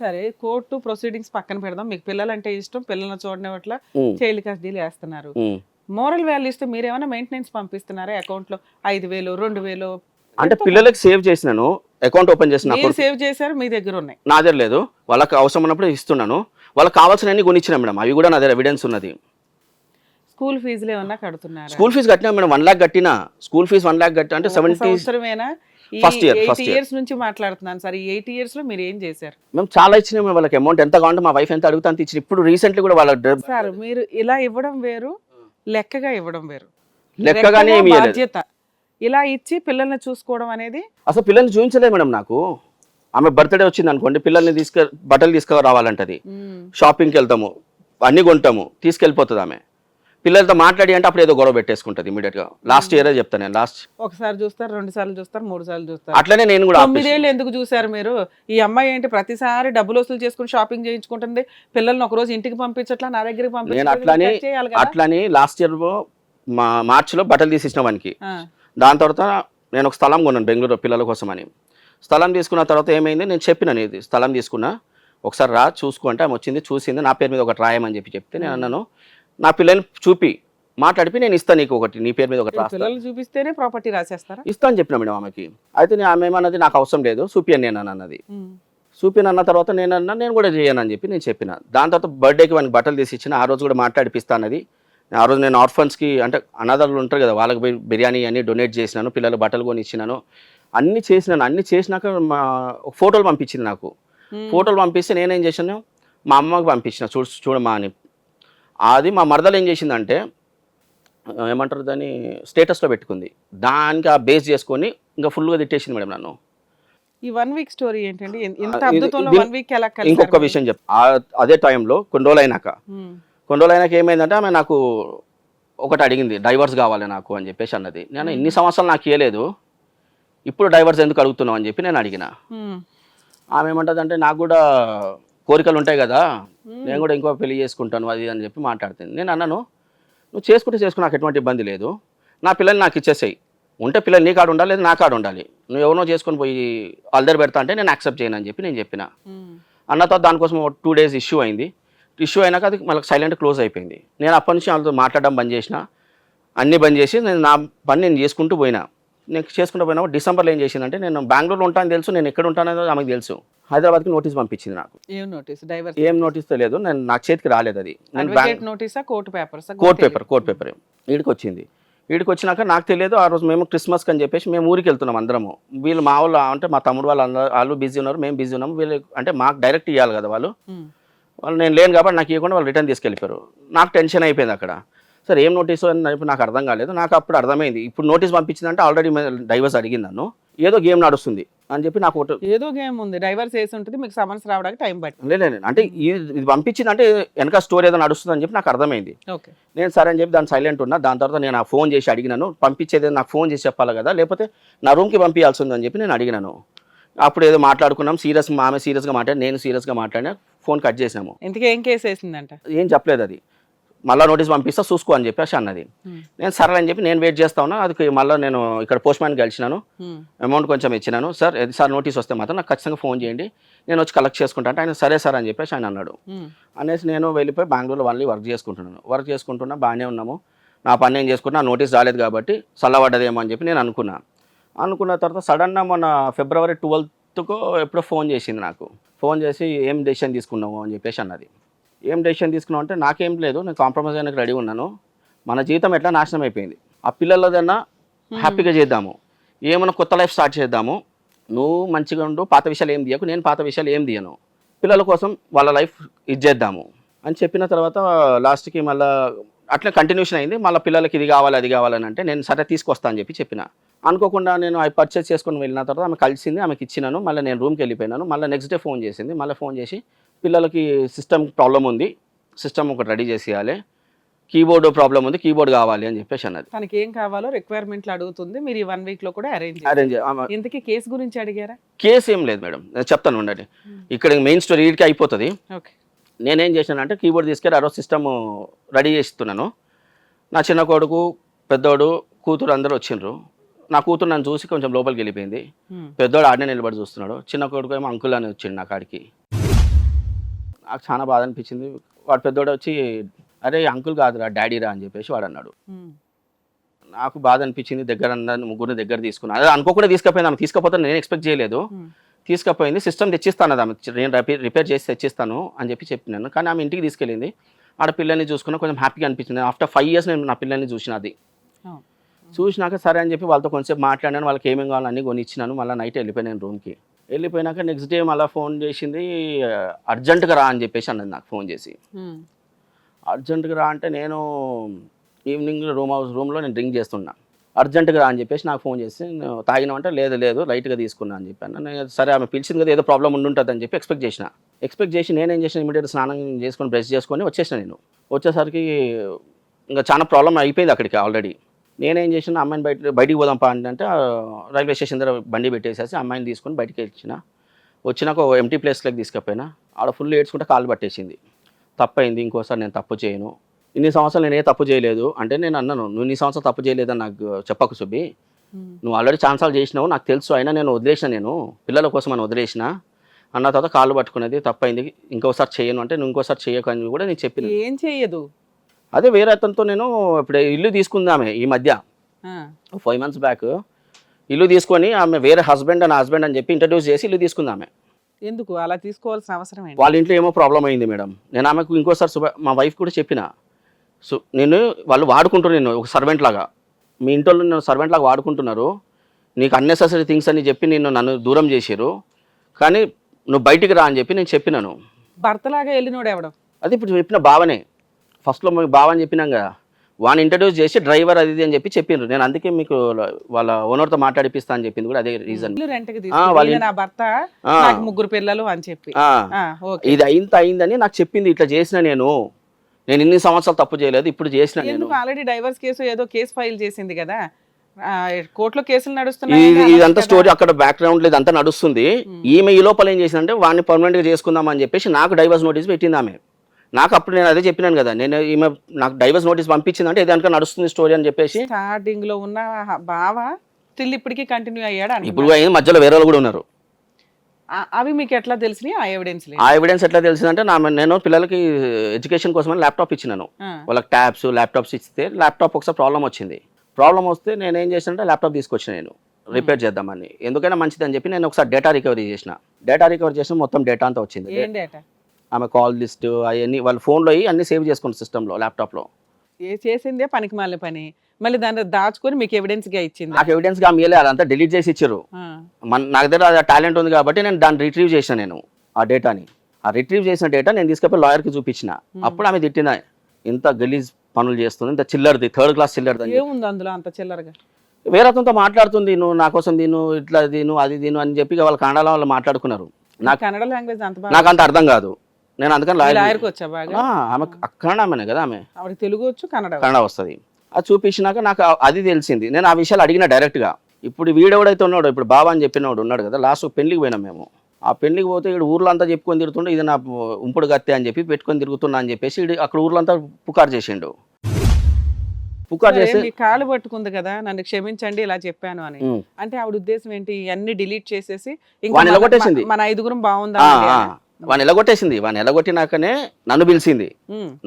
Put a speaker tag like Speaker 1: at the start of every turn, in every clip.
Speaker 1: సరే court proceedings పక్కన పెడదాం. మీకు పిల్లలంటే ఇష్టం పిల్లల్ని చూడని పట్ల చైల్డ్ కస్టడీలు వేస్తున్నారు. మోరల్ వాల్యూస్తో మీరు ఏమైనా మెయింటెనెన్స్ పంపిస్తున్నారా అకౌంట్లో ఐదు వేలు రెండు వేలు
Speaker 2: అంటే పిల్లలకి సేవ్ చేసినాను అకౌంట్ ఓపెన్ చేసిన
Speaker 1: సేవ్ చేశారు మీ దగ్గర ఉన్నాయి.
Speaker 2: నా దగ్గర లేదు. వాళ్ళకి అవసరం ఉన్నప్పుడు ఇస్తున్నాను. వాళ్ళకి కావాల్సినవన్నీ కొనిచ్చిన మేడం. అవి కూడా నా దగ్గర ఎవిడెన్స్ ఉన్నది.
Speaker 1: స్కూల్ ఫీజులు ఏమన్నా కడుతున్నారా?
Speaker 2: స్కూల్ ఫీజు కట్టినా మేడం వన్ లాక్ కట్టినా. స్కూల్ ఫీజు వన్ లాక్ కట్టి అంటే seventy
Speaker 1: eight
Speaker 2: first year.
Speaker 1: Years నుంచి మాట్లాడుతున్నాను సార్. ఈ ఎయిట్ ఇయర్స్లో మీరు ఏం చేశారు?
Speaker 2: మేము చాలా ఇచ్చినాం వాళ్ళకి అమౌంట్ ఎంత కావాలంటే మా వైఫ్ ఎంత అడుగుతా అంత ఇచ్చిన. ఇప్పుడు రీసెంట్లీ కూడా వాళ్ళ
Speaker 1: సార్ మీరు ఇలా ఇవ్వడం వేరు లెక్కగా ఇవ్వడం వేరు.
Speaker 2: లెక్కగానే
Speaker 1: బాధ్యత. ఇలా ఇచ్చి పిల్లల్ని చూసుకోవడం అనేది
Speaker 2: అసలు పిల్లల్ని చూపించలేదు మేడం నాకు. ఆమె బర్త్డే వచ్చింది అనుకోండి పిల్లల్ని తీసుకు బట్టలు తీసుకు రావాలంటది
Speaker 1: మ్మ్.
Speaker 2: షాపింగ్కి వెళ్తాము అన్ని కొంటాము తీసుకెళ్ళిపోతుంది ఆమె. పిల్లలతో మాట్లాడి అంటే అప్పుడు ఏదో గొడవ పెట్టేసుకుంటుంది ఇమీడియట్గా లాస్ట్ ఇయరే చెప్తాను నేను లాస్ట్
Speaker 1: ఒకసారి చూస్తారు రెండు సార్లు చూస్తారు మూడు సార్లు చూస్తారు.
Speaker 2: అట్లనే నేను కూడా
Speaker 1: తొమ్మిదేళ్ళు ఎందుకు చూసారు మీరు? ఈ అమ్మాయి ఏంటి ప్రతిసారి డబ్బులు వసూలు చేసుకుని షాపింగ్ చేయించుకుంటుంది పిల్లల్ని ఒక రోజు ఇంటికి పంపించట్లా నా దగ్గరికి
Speaker 2: నేను అట్లానే అట్లని లాస్ట్ ఇయర్ మా మార్చిలో బట్టలు తీసేసిన వానికి. దాని తర్వాత నేను ఒక స్థలం కొన్నాను బెంగళూరు పిల్లల కోసం అని స్థలం తీసుకున్న తర్వాత ఏమైంది? నేను చెప్పిన ఇది స్థలం తీసుకున్నా. ఒకసారి రా చూసుకో అంటే ఆమె వచ్చింది చూసింది నా పేరు మీద ఒకటి రాయమని చెప్పి చెప్తే నేను అన్నాను. నా పిల్లల్ని చూపి మాట్లాడిపి నేను ఇస్తాను నీకు ఒకటి నీ పేరు మీద ఒకటి
Speaker 1: పిల్లలు చూపిస్తేనే ప్రాపర్టీ రాసేస్తారా?
Speaker 2: ఇస్తా అని చెప్పిన మేడం ఆమెకి. అయితే నేను ఆమె ఏమన్నది నాకు అవసరం లేదు చూపియని నేను అన్నది. చూపిన అన్న తర్వాత నేను అన్నా నేను కూడా చేయను అని చెప్పి నేను చెప్పిన. దాని తర్వాత బర్త్డేకి వానికి బట్టలు తీసి ఇచ్చిన ఆ రోజు కూడా మాట్లాడిపిస్తా అన్నది. ఆ రోజు నేను ఆర్ఫన్స్కి అంటే అనాథాలు ఉంటారు కదా వాళ్ళకి పోయి బిర్యానీ అన్ని డొనేట్ చేసినాను పిల్లలు బట్టలు కొని ఇచ్చినాను అన్ని చేసినాను అన్ని చేసినాక మా ఒక ఫోటోలు పంపించింది నాకు. ఫోటోలు పంపిస్తే నేనేం చేశాను మా అమ్మకి పంపించిన చూడు చూడమా అని. అది మా మరదలు ఏం చేసిందంటే ఏమంటారు దాన్ని స్టేటస్లో పెట్టుకుంది. దానికి ఆ బేస్ చేసుకొని ఇంకా ఫుల్గా తిట్టేసింది మేడం నన్ను.
Speaker 1: ఈ వన్ వీక్ స్టోరీ ఏంటండి? వన్ వీక్ ఎలా
Speaker 2: ఇంకొక? విషయం చెప్ అదే టైంలో కొన్ని రోజులు అయినాక. కొన్ని రోజులు అయినాక ఏమైందంటే ఆమె నాకు ఒకటి అడిగింది డైవర్స్ కావాలి నాకు అని చెప్పేసి అన్నది. నేను ఇన్ని సంవత్సరాలు నాకు ఇవ్వలేదు ఇప్పుడు డైవర్స్ ఎందుకు అడుగుతున్నావు అని చెప్పి నేను అడిగిన. ఆమె ఏమంటుంది అంటే నాకు కూడా కోరికలు ఉంటాయి కదా. నేను కూడా ఇంకో పెళ్ళి చేసుకుంటాను అది అని చెప్పి మాట్లాడుతుంది. నేను అన్నాను నువ్వు చేసుకుంటే చేసుకుని నాకు ఎటువంటి ఇబ్బంది లేదు. నా పిల్లల్ని నాకు ఇచ్చేసాయి. ఉంటే పిల్లలు నీ కాడ ఉండాలి లేదా నా కాడ ఉండాలి. నువ్వు ఎవరినో చేసుకొని పోయి అల్దరి పెడతా అంటే నేను యాక్సెప్ట్ చేయను అని చెప్పి నేను చెప్పిన.
Speaker 1: మ్మ్.
Speaker 2: అన్న తర్వాత దానికోసం టూ డేస్ ఇష్యూ అయింది. ఇష్యూ అయినాక అది మళ్ళీ సైలెంట్ క్లోజ్ అయిపోయింది. నేను అప్పటి నుంచి వాళ్ళతో మాట్లాడడం బంద్ చేసిన. అన్నీ బంద్ చేసి నేను నా పని నేను చేసుకుంటూ పోయినా. నేను చేసుకుంటూ పోయినా డిసెంబర్లో ఏం చేసిందంటే నేను బెంగళూరులో ఉంటానని తెలుసు నేను ఎక్కడ ఉంటానో ఆమెకు తెలుసు. హైదరాబాద్కి నోటీస్ పంపించింది నాకు.
Speaker 1: ఏం నోటీస్? డైవర్స్
Speaker 2: ఏం నోటీస్ తెలియదు నేను నా చేతికి రాలేదు అది. నేను
Speaker 1: నోటీసా court papers?
Speaker 2: Court paper court paper. వీడికి వచ్చింది వీడికి వచ్చినాక నాకు తెలియదు ఆ రోజు మేము క్రిస్మస్కి అని చెప్పేసి మేము ఊరికి వెళ్తున్నాం అందరము. వీళ్ళు మా వాళ్ళు అంటే మా తమ్ముడు వాళ్ళు వాళ్ళు బిజీ ఉన్నారు మేము బిజీ ఉన్నాము. వీళ్ళు అంటే మాకు డైరెక్ట్ ఇవ్వాలి కదా వాళ్ళు. వాళ్ళు నేను లేను కాబట్టి నాకు ఇవ్వకుండా వాళ్ళు రిటర్న్ తీసుకెళ్ళిపోయారు. నాకు టెన్షన్ అయిపోయింది అక్కడ. సరే ఏం నోటీసు అని చెప్పి నాకు అర్థం కాలేదు. నాకు అప్పుడు అర్థమైంది. ఇప్పుడు నోటీస్ పంపించిందంటే ఆల్రెడీ డైవర్స్ అడిగింది నన్ను. ఏదో గేమ్ నడుస్తుంది అని చెప్పి నాకు ఒకటి
Speaker 1: ఏదో గేమ్ ఉంది. డైవర్స్ వేసి ఉంటుంది. మీకు సమన్స్ రావడానికి టైం పట్టింది.
Speaker 2: లేదు అంటే ఇది ఇది పంపించింది అంటే వెనక స్టోరీ ఏదో నడుస్తుంది అని చెప్పి నాకు అర్థమైంది.
Speaker 1: ఓకే.
Speaker 2: నేను సరే అని చెప్పి దాన్ని సైలెంట్ ఉన్నా. దాని తర్వాత నేను ఆ ఫోన్ చేసి అడిగినాను. పంపించేది నాకు ఫోన్ చేసి చెప్పాలి కదా. లేకపోతే నా రూమ్కి పంపించాల్సి ఉందని చెప్పి నేను అడిగినాను. అప్పుడు ఏదో మాట్లాడుకున్నాం. సీరియస్ ఆమె సీరియస్గా మాట్లాడి నేను సీరియస్గా మాట్లాడినా ఫోన్ కట్ చేసినాము
Speaker 1: ఇంతకీ ఏం కేసు వేసిందంట?
Speaker 2: ఏం చెప్పలేదు అది. మళ్ళీ నోటీస్ పంపిస్తా చూసుకో అని చెప్పేసి అన్నది. నేను సరే అని చెప్పి నేను వెయిట్ చేస్తా ఉన్నా అది మళ్ళీ నేను ఇక్కడ పోస్ట్ మ్యాన్ కలిసినాను అమౌంట్ కొంచెం ఇచ్చినాను. సార్ సార్ నోటీస్ వస్తే మాత్రం నాకు ఖచ్చితంగా ఫోన్ చేయండి. నేను వచ్చి కలెక్ట్ చేసుకుంటా. అంటే ఆయన సరే సార్ అని చెప్పేసి ఆయన అన్నాడు. అనేసి నేను వెళ్ళిపోయి బెంగళూరులో వన్లీ వర్క్ చేసుకుంటున్నాను. వర్క్ చేసుకుంటున్నా బాగానే ఉన్నాము. నా పని నేను చేసుకుంటున్నా నోటీస్ రాలేదు కాబట్టి చల్లబడ్డదేమో అని చెప్పి నేను అనుకున్నా. అనుకున్న తర్వాత సడన్గా మొన్న ఫిబ్రవరి ట్వెల్త్కో ఎప్పుడో ఫోన్ చేసింది నాకు. ఫోన్ చేసి ఏం డెసిషన్ తీసుకున్నావు అని చెప్పేసి అన్నది. ఏం డెసిషన్ తీసుకున్నావు అంటే నాకేం లేదు నేను కాంప్రమైజ్ అయినాక రెడీ ఉన్నాను. మన జీవితం ఎట్లా నాశనం అయిపోయింది. ఆ పిల్లలదన్నా హ్యాపీగా చేద్దాము. ఏమైనా కొత్త లైఫ్ స్టార్ట్ చేద్దాము. నువ్వు మంచిగా ఉండు పాత విషయాలు ఏం తీయకు నేను పాత విషయాలు ఏం తీయను. పిల్లల కోసం వాళ్ళ లైఫ్ ఇచ్చేద్దాము అని చెప్పిన తర్వాత లాస్ట్కి మళ్ళీ అట్లా కంటిన్యూషన్ అయింది. మళ్ళీ పిల్లలకి ఇది కావాలి అది కావాలని అంటే నేను సరే తీసుకొస్తా అని చెప్పి చెప్పిన. అనుకోకుండా నేను అవి పర్చేస్ చేసుకొని వెళ్ళిన తర్వాత ఆమె కలిసింది ఆమెకి ఇచ్చినాను. మళ్ళీ నేను రూమ్కి వెళ్ళిపోయినాను. మళ్ళీ నెక్స్ట్ డే ఫోన్ చేసింది. మళ్ళీ ఫోన్ చేసి పిల్లలకి సిస్టమ్ ప్రాబ్లం ఉంది. సిస్టమ్ ఒకటి రెడీ చేసి ఇవ్వాలి కీబోర్డ్ ప్రాబ్లం ఉంది. కీబోర్డ్ కావాలి అని చెప్పేసి అన్నది.
Speaker 1: తనకి ఏం కావాలో రిక్వైర్మెంట్లు అడుగుతుంది. మీరు ఈ వన్ వీక్లో కూడా అరేంజ్
Speaker 2: అరేంజ్
Speaker 1: ఇంతకీ కేసు గురించి అడిగారా?
Speaker 2: కేసు ఏం లేదు మేడం. నేను చెప్తాను ఉండండి. ఇక్కడ మెయిన్ స్టోరీ వీడికి అయిపోతుంది.
Speaker 1: ఓకే
Speaker 2: నేనేం చేశానంటే కీబోర్డ్ తీసుకెళ్ళి ఆ రోజు సిస్టమ్ రెడీ చేస్తున్నాను. నా చిన్న కొడుకు పెద్దోడు కూతురు అందరూ వచ్చిండ్రు. నా కూతురు నన్ను చూసి కొంచెం లోపలికి వెళ్ళిపోయింది. పెద్దోడు ఆడనే నిలబడి చూస్తున్నాడు. చిన్న కొడుకు ఏమో అంకుల్ అని వచ్చిండు నా కాడికి నాకు చాలా బాధ అనిపించింది. వాడు పెద్దోడు వచ్చి అరే అంకుల్ కాదురా డాడీ రా అని చెప్పేసి వాడు అన్నాడు. నాకు బాధ అనిపించింది. దగ్గర ముగ్గురిని దగ్గర తీసుకున్నా. అదే అనుకోకుండా తీసుకపోయింది ఆమె. తీసుకపోతే నేను ఎక్స్పెక్ట్ చేయలేదు. తీసుకపోయింది. సిస్టమ్ తెచ్చిస్తాను అది ఆమె. నేను రిపేర్ చేసి తెచ్చిస్తాను అని చెప్పి చెప్పినాను. కానీ ఆమె ఇంటికి తీసుకెళ్ళింది. ఆడ పిల్లల్ని చూసుకున్నా కొంచెం హ్యాపీగా అనిపించింది. ఆఫ్టర్ ఫైవ్ ఇయర్స్ నేను నా పిల్లల్ని చూసిన అది.
Speaker 1: అవును.
Speaker 2: చూసినాక సరే అని చెప్పి వాళ్ళతో కొంచెంసేపు మాట్లాడాను వాళ్ళకి ఏమేమి కావాలో అన్నీ కొని ఇచ్చినాను మళ్ళీ నైట్ వెళ్ళిపోయాను రూమ్కి. వెళ్ళిపోయినాక నెక్స్ట్ డే మళ్ళీ ఫోన్ చేసింది అర్జెంటుగా రా అని చెప్పేసి అన్నది నాకు ఫోన్ చేసి. అర్జెంటుగా రా అంటే నేను ఈవినింగ్ రూమ్ హౌస్ రూమ్లో నేను డ్రింక్ చేస్తున్నా. అర్జెంటుగా రా అని చెప్పేసి నాకు ఫోన్ చేసి "నువ్వు తాగినావంటే లేదు లేదు లైట్గా తీసుకున్నా అని చెప్పాను. నేను సరే ఆమె పిలిచింది కదా ఏదో ప్రాబ్లం ఉండుంటుంది అని చెప్పి ఎక్స్పెక్ట్ చేసిన. ఎక్స్పెక్ట్ చేసి నేనేం చేసిన ఇమీడియట్ స్నానం చేసుకొని బ్రష్ చేసుకొని వచ్చేసిన నేను. వచ్చేసరికి ఇంకా చాలా ప్రాబ్లం అయిపోయింది అక్కడికి ఆల్రెడీ నేనేం చేసిన అమ్మాయిని బయట బయటికి పోదాం పా అంటే రైల్వే స్టేషన్ దగ్గర బండి పెట్టేసేసి అమ్మాయిని తీసుకొని బయటికి వచ్చిన వచ్చినాక ఒక ఎంటీ ప్లేస్లోకి తీసుకుపోయినా ఆడ ఫుల్ ఏడ్చుకుంటే కాలు పట్టేసింది. తప్పైంది ఇంకోసారి నేను తప్పు చేయను. ఇన్ని సంవత్సరాలు నేను ఏ తప్పు చేయలేదు. అంటే నేను అన్నాను నువ్వు ఇన్ని సంవత్సరాలు తప్పు చేయలేదని నాకు చెప్పకు సుబ్బి. నువ్వు ఆల్రెడీ ఛాన్సాలు చేసినావు నాకు తెలుసు అయినా నేను వదిలేసిన నేను. పిల్లల కోసం అని వదిలేసిన. అన్న తర్వాత కాళ్ళు పట్టుకునేది తప్పైంది ఇంకోసారి చేయను అంటే నువ్వు ఇంకోసారి చేయకు అని కూడా నేను చెప్పిన.
Speaker 1: ఏం చెయ్యదు
Speaker 2: అదే వేరే అతనితో నేను ఇప్పుడు ఇల్లు తీసుకుందామే ఈ మధ్య. Five months back. ఇల్లు తీసుకొని ఆమె వేరే హస్బెండ్ అని హస్బెండ్ అని చెప్పి ఇంట్రడ్యూస్ చేసి ఇల్లు తీసుకుందామే.
Speaker 1: ఎందుకు? అలా తీసుకోవాల్సిన అవసరం
Speaker 2: వాళ్ళ ఇంట్లో ఏమో ప్రాబ్లం అయింది మేడం. నేను ఆమెకు ఇంకోసారి మా వైఫ్ కూడా చెప్పిన. సో నేను వాళ్ళు వాడుకుంటున్నారు నేను ఒక సర్వెంట్ లాగా. మీ ఇంట్లో నేను సర్వెంట్ లాగా వాడుకుంటున్నారు. నీకు అన్నెసెసరీ థింగ్స్ అని చెప్పి నిన్ను నన్ను దూరం చేశారు. కానీ నువ్వు బయటికి రా అని చెప్పి నేను చెప్పినాను.
Speaker 1: భర్తలాగా వెళ్ళినోడు ఎవడం?
Speaker 2: అది ఇప్పుడు చెప్పిన బావనే ఫస్ట్లో మీకు బావ అని చెప్పినాం కదా వాడిని ఇంట్రడ్యూస్ చేసి డ్రైవర్ అది ఇది అని చెప్పి చెప్పిండ్రు. నేను అందుకే మీకు వాళ్ళ ఓనర్తో మాట్లాడిపిస్తా అని చెప్పింది కూడా అదే రీజన్
Speaker 1: నా భర్త ముగ్గురు పిల్లలు అని చెప్పి.
Speaker 2: ఇది అయింత అయిందని నాకు చెప్పింది ఇట్లా చేసిన నేను. నేను ఇన్ని సంవత్సరాలు తప్పు చేయలేదు ఇప్పుడు చేసిన నేను.
Speaker 1: ఆల్రెడీ డైవర్స్ కేసు ఏదో కేసు ఫైల్ చేసింది కదా? కోర్టులో కేసులు నడుస్తున్నాయి
Speaker 2: ఇదంతా స్టోరీ అక్కడ బ్యాక్గ్రౌండ్ లేదు అంతా నడుస్తుంది. ఈమె ఈ లోపల ఏం చేసిందంటే వాడిని పర్మనెంట్గా చేసుకుందాం అని చెప్పేసి నాకు డైవర్స్ నోటీస్ పెట్టింది ఆమె. నాకు అప్పుడు నేను అదే చెప్పినాను కదా నేను ఈమె నాకు డైవర్స్ నోటీస్ పంపించిందంటే ఇదంతా నడుస్తుంది స్టోరీ అని చెప్పేసి.
Speaker 1: స్టార్టింగ్లో ఉన్న బావ స్టిల్ ఇప్పటికీ కంటిన్యూ అయ్యాడు.
Speaker 2: ఇప్పుడు అయింది మధ్యలో వేరే వాళ్ళు కూడా ఉన్నారు.
Speaker 1: అవి మీకు ఎట్లా తెలిసినాయి? ఆ ఎవిడెన్స్
Speaker 2: ఆ ఎవిడెన్స్ ఎట్లా తెలిసిందంటే నా నేను పిల్లలకి ఎడ్యుకేషన్ కోసం ల్యాప్టాప్ ఇచ్చినాను. వాళ్ళకి ట్యాబ్స్ ల్యాప్టాప్స్ ఇస్తే ల్యాప్టాప్ ఒకసారి ప్రాబ్లం వచ్చింది. ప్రాబ్లం వస్తే నేను ఏం చేసినంటే ల్యాప్టాప్ తీసుకొచ్చిన నేను. రిపేర్ చేద్దామని. ఎందుకైనా మంచిది అని చెప్పి నేను ఒకసారి డేటా రికవరీ చేసిన. డేటా రికవరీ చేసిన మొత్తం డేటా అంతా వచ్చింది. ఆమె కాల్ లిస్ట్ అవన్నీ వాళ్ళ ఫోన్లో అన్ని సేవ్ చేసుకున్న సిస్టంలో ల్యాప్టాప్లో.
Speaker 1: ఏ చేసిందే పనికి మాలిన పని. మళ్ళీ దాన్ని దాచుకొని మీకు ఎవిడెన్స్గా ఇచ్చింది?
Speaker 2: నాకు ఎవిడెన్స్గా ఆమె ఇవ్వలే అదంతా డిలీట్ చేసి ఇచ్చారు మన నాకు దగ్గర టాలెంట్ ఉంది కాబట్టి నేను దాన్ని రిట్రీవ్ చేసిన నేను ఆ డేటాని ఆ రిట్రీవ్ చేసిన డేటా నేను తీసుకెళ్ళి లాయర్కి చూపించిన. అప్పుడు ఆమె తిట్టిన ఇంత గలీజ్ పనులు చేస్తుంది ఇంత చిల్లర్ది థర్డ్ క్లాస్ చిల్లర్ది
Speaker 1: ఏముంది అందులో అంత చిల్లరగా?
Speaker 2: వేరే అతనితో మాట్లాడుతుంది నువ్వు నా కోసం దీను ఇట్లా దీను అది దీను అని చెప్పి వాళ్ళు కన్నడలో వాళ్ళు మాట్లాడుకున్నారు. నాకు
Speaker 1: కన్నడ లాంగ్వేజ్
Speaker 2: నాకు అంత అర్థం కాదు. నేను అందుకని లాయర్
Speaker 1: లాయర్కి వచ్చా బాగా?
Speaker 2: ఆమె కన్నడ ఆమెనే కదా ఆమె.
Speaker 1: తెలుగు వచ్చు కన్నడ.
Speaker 2: కన్నడ వస్తుంది. అది చూపించినాక నాకు అది తెలిసింది. నేను ఆ విషయాలు అడిగిన డైరెక్ట్గా. ఇప్పుడు వీడెవడైతే ఉన్నాడో ఇప్పుడు బాబా అని చెప్పినవాడు ఉన్నాడు కదా లాస్ట్ పెళ్ళికి పోయినాం మేము. ఆ పెళ్ళికి పోతే ఇక్కడ ఊర్లో అంతా చెప్పుకొని తిరుగుతుండే ఇది నా ఉంపుడు గత్తే అని చెప్పి పెట్టుకొని తిరుగుతున్నా అని చెప్పేసి అక్కడ ఊర్లో అంతా పుకారు చేసిండు. పుకారు చేసి
Speaker 1: కాలు పట్టుకుంది కదా నన్ను క్షమించండి ఇలా చెప్పాను అని. అంటే ఆవిడ ఉద్దేశం ఏంటి? అన్ని డిలీట్ చేసేసి ఇంకా మన- ఐదుగురం బాగుందా.
Speaker 2: వాడిని ఎలగొట్టేసింది. వాడిని ఎలగొట్టినాకనే నన్ను పిలిచింది.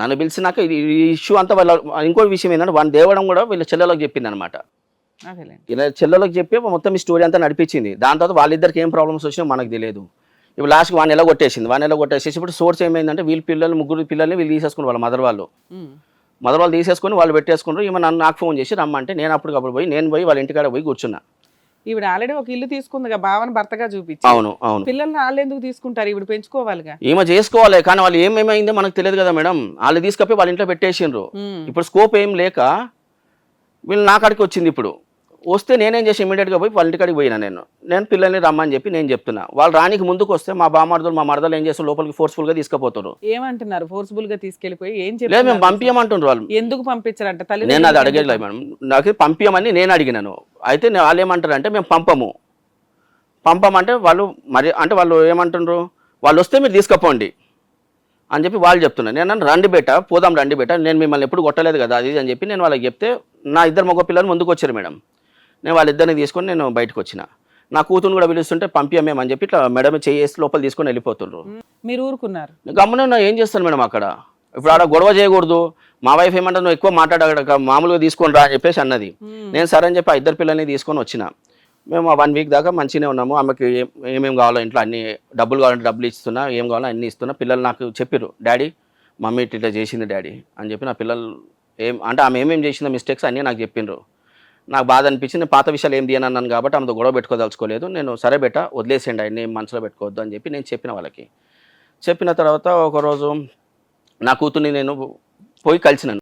Speaker 2: నన్ను పిలిచినాక ఈ ఇష్యూ అంతా వాళ్ళ ఇంకో విషయం ఏంటంటే వాడిని దేవడం కూడా వీళ్ళ చెల్లెలకు చెప్పింది అనమాట ఇలా చెల్లెలకు చెప్పి మొత్తం ఈ స్టోరీ అంతా నడిపించింది. దాని తర్వాత వాళ్ళిద్దరికి ఏం ప్రాబ్లమ్స్ వచ్చినా మనకు తెలియదు. ఇప్పుడు లాస్ట్కి వాడిని ఎలా కొట్టేసింది వాడిని ఎలా కొట్టేసేసి ఇప్పుడు సోర్స్ ఏమైందంటే వీళ్ళ పిల్లలు ముగ్గురు పిల్లల్ని వీళ్ళు తీసేసుకుని వాళ్ళ మదర్ వాళ్ళు. మదర్ వాళ్ళు తీసేసుకుని వాళ్ళు పెట్టేసుకున్నారు ఈమె నన్ను నాకు ఫోన్ చేసి రమ్మంటే నేను అప్పటికప్పుడు పోయి నేను పోయి వాళ్ళ ఇంటికాడ పోయి కూర్చున్నా.
Speaker 1: ఈవిడ ఆల్రెడీ ఒక ఇల్లు తీసుకుందిగా భావన భర్తగా చూపించి.
Speaker 2: అవును అవును.
Speaker 1: పిల్లల్ని వాళ్ళు ఎందుకు తీసుకుంటారు? ఈవిడ పెంచుకోవాలిగా.
Speaker 2: ఈమె చేసుకోవాలి కానీ వాళ్ళు ఏమేమైందో మనకు తెలియదు కదా మేడం. వాళ్ళు తీసుకపోయి వాళ్ళ ఇంట్లో పెట్టేసిండ్రు. ఇప్పుడు స్కోప్ ఏం లేక వీళ్ళు నా కాడికి వచ్చింది ఇప్పుడు. వస్తే నేనేం చేసి ఇమీడియట్గా పోయి వాళ్ళ ఇంటికాడికి పోయినా నేను. నేను పిల్లల్ని రమ్మని చెప్పి నేను చెప్తున్నా. వాళ్ళు రానికి ముందుకు వస్తే మా బామర్దలు మా మరదలు ఏం చేస్తారు? లోపలికి ఫోర్స్ఫుల్గా తీసుకుపోతారు.
Speaker 1: ఏమంటున్నారు? ఫోర్స్ఫుల్గా తీసుకెళ్ళిపోయి ఏం
Speaker 2: లేదు మేము పంపించమంటుండ్రు వాళ్ళు.
Speaker 1: ఎందుకు పంపించారంట? తల్లి
Speaker 2: నేను అది అడగలేదు మేడం. నాకు పంపించమని నేను అడిగినాను. అయితే వాళ్ళు ఏమంటారు అంటే మేము పంపము. పంపమంటే వాళ్ళు మరి అంటే వాళ్ళు ఏమంటుండ్రు? వాళ్ళు వస్తే మీరు తీసుకుపోండి అని చెప్పి వాళ్ళు చెప్తున్నారు నేను రండి బేట పోదాం రండి బేట. నేను మిమ్మల్ని ఎప్పుడు కొట్టలేదు కదా అది అని చెప్పి నేను వాళ్ళకి చెప్తే నా ఇద్దరు మగ పిల్లలు ముందుకు వచ్చారు మేడం. నేను వాళ్ళిద్దరిని తీసుకొని నేను బయటకు వచ్చిన. నా కూతురు కూడా పిలుస్తుంటే పంపించమేమని చెప్పి ఇట్లా మేడం చేసి లోపల తీసుకొని వెళ్ళిపోతుండ్రు.
Speaker 1: మీరు ఊరుకున్నారు.
Speaker 2: గమ్మున ఏం చేస్తాను మేడం అక్కడ? ఇప్పుడు ఆడ గొడవ చేయకూడదు. మా వైఫ్ ఏమంటే నువ్వు ఎక్కువ మాట్లాడక మామూలుగా తీసుకొని రా అని చెప్పేసి అన్నది. నేను సరే అని చెప్పి ఆ ఇద్దరు పిల్లల్ని తీసుకొని వచ్చిన. మేము వన్ వీక్ దాకా మంచిగానే ఉన్నాము. ఆమెకి ఏమేమి కావాలో ఇంట్లో అన్ని డబ్బులు కావాలంటే డబ్బులు ఇస్తున్నా ఏం కావాలో అన్ని ఇస్తున్నా. పిల్లలు నాకు చెప్పారు డాడీ మమ్మీ ఇట్లా చేసింది డాడీ అని చెప్పి నా పిల్లలు ఏం అంటే ఆమె ఏమేం చేసిన మిస్టేక్స్ అన్నీ నాకు చెప్పిండ్రు నాకు బాధ అనిపించింది. పాత విషయాలు ఏం తీయను అన్నాను కాబట్టి ఆమెతో గొడవ పెట్టుకోదలుచుకోలేదు. నేను సరే బెట్ట వదిలేసేయండి. ఆయన్ని మనసులో పెట్టుకోవద్దు అని చెప్పి నేను చెప్పిన వాళ్ళకి. చెప్పిన తర్వాత ఒకరోజు నా కూతుర్ని నేను పోయి కలిసినాను.